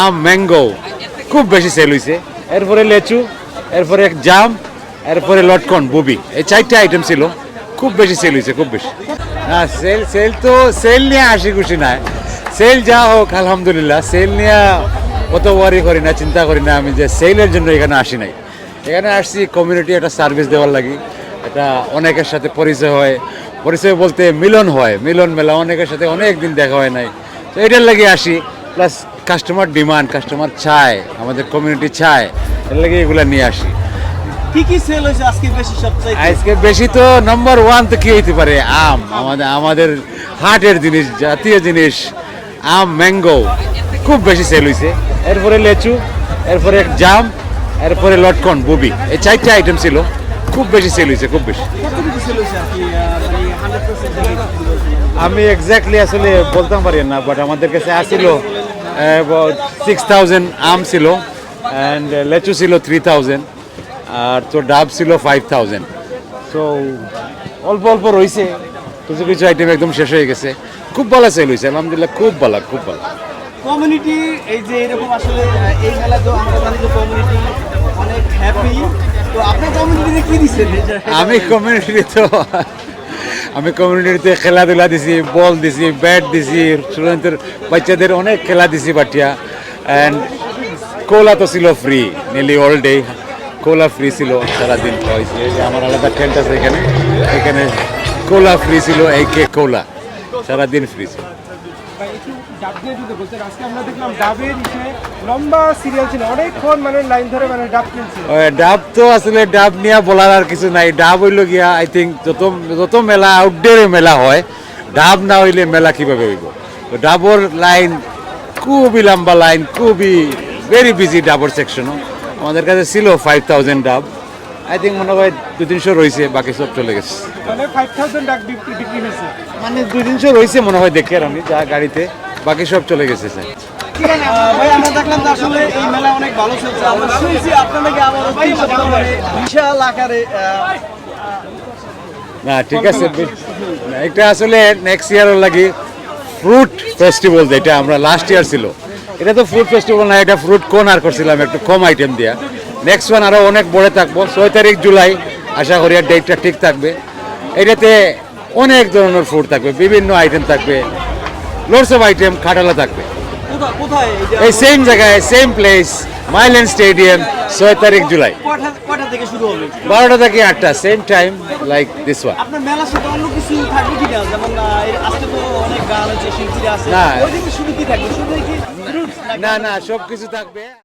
আম mango খুব বেশি sell হয়েছে এরপরে লেচু, এরপরে এক জাম, এরপরে লটকন, বুবি। এই চারটে আইটেম ছিল। খুব বেশি সেল হয়েছে খুব বেশি। না সেল সেল তো সেল নিয়ে হাসি খুশি নাই। সেল যা হোক, আলহামদুলিল্লাহ সেল নিয়ে অত ওয়ারি করি না, চিন্তা করি না আমি যে সেলের জন্য এখানে আসি নাই। এখানে আসছি কমিউনিটি একটা সার্ভিস দেওয়ার লাগি। এটা অনেকের সাথে পরিচয় হয়। পরিচয় বলতে মিলন হয়। মিলন মেলা অনেকের সাথে অনেক দিন দেখা হয় নাই। তো এটার লাগে আসি। প্লাস কাস্টমার ডিমান্ড কাস্টমার চায় আমাদের কমিউনিটি চায় এর লাগে এগুলো নিয়ে আসি। কি কি সেল হয়েছে আজকে বেশি সবচেয়ে আজকে বেশি তো নম্বর ওয়ান তো কি হইতে পারে? আম আমাদের আমাদের হার্টের জিনিস জাতীয় জিনিস আম ম্যাঙ্গো খুব বেশি সেল হয়েছে এরপরে লেচু এরপরে জাম এরপরে লটকন বুবি। এই চারটে আইটেম ছিল। খুব বেশি সেল হয়েছে খুব বেশি। মানে আমি এক্স্যাক্টলি আসলে বলতাম পারি না বাট আমাদের কাছে আসছিল সিক্স থাউজেন্ড আম ছিল অ্যান্ড লেচু ছিল থ্রি থাউজেন্ড আর তো ডাব ছিল ফাইভ থাউজেন্ড সো অল্প অল্প রয়েছে কিছু কিছু আইটেম একদম শেষ হয়ে গেছে। খুব ভালো সেল হয়েছে আলহামদুলিল্লাহ খুব ভালো খুব ভালো। কমিউনিটি এই যে এরকম আসলে এই মেলা তো আমরা জানি যে কমিউনিটি অনেক হ্যাপি তো আপনার কমিউনিটিতে কি দিচ্ছেন? আমি কমিউনিটি তো আমি কমিউনিটিতে খেলাধুলা দিছি বল দিছি ব্যাট দিছি স্টুডেন্টদের বাচ্চাদের অনেক খেলা দিছি বাটিয়া অ্যান্ড কোলা তো ছিল ফ্রি নিলি অল ডে কোলা ফ্রি ছিল, সারাদিন খাওয়াইছি। যে আমার আলাদা টেন্ট আছে এখানে। এখানে কোলা ফ্রি ছিল এই কে কোলা সারাদিন ফ্রি ছিল। ডাব বলার আর কিছু নাই। ডাব হইল গিয়া আই যত যত মেলা আউটডোরে মেলা হয় ডাব না হইলে মেলা কীভাবে হইব? ডাবর লাইন খুবই লম্বা লাইন খুবই ভেরি বিজি ডাবর সেকশনও আমাদের কাছে ছিল five thousand dub I think মনে হয় দু তিনশো রয়েছে বাকি সব চলে গেছে। মানে ফাইভ থাউজেন্ড ডাক বিক্রি বিক্রি হয়েছে। মানে দু তিনশো রয়েছে মনে হয় দেখে আর আমি যা গাড়িতে বাকি সব চলে গেছে স্যার। ভাই আমরা দেখলাম যে আসলে এই মেলা অনেক ভালো চলছে। আমরা শুনছি আপনার নাকি আবার তিন সপ্তাহ বিশাল আকারে না ঠিক আছে এটা আসলে নেক্সট ইয়ারের লাগি ফ্রুট ফেস্টিভ্যাল যেটা আমরা লাস্ট ইয়ার ছিল। এটা তো ফ্রুট ফেস্টিভ্যাল না এটা ফ্রুট কর্নার করছিলাম একটু কম আইটেম দিয়া। নেক্সট ওয়ান আরও অনেক বড় থাকব। ছয় তারিখ জুলাই আশা করি আর ডেটটা ঠিক থাকবে। এটাতে অনেক ধরনের ফুড থাকবে বিভিন্ন আইটেম থাকবে। লোডস অফ আইটেম খাটালা থাকবে। এই সেম জায়গায় সেম প্লেস মাইল্যান্ড স্টেডিয়াম ছয় তারিখ জুলাই। বারোটা থেকে আটটা same time like this one না। না সব কিছু থাকবে।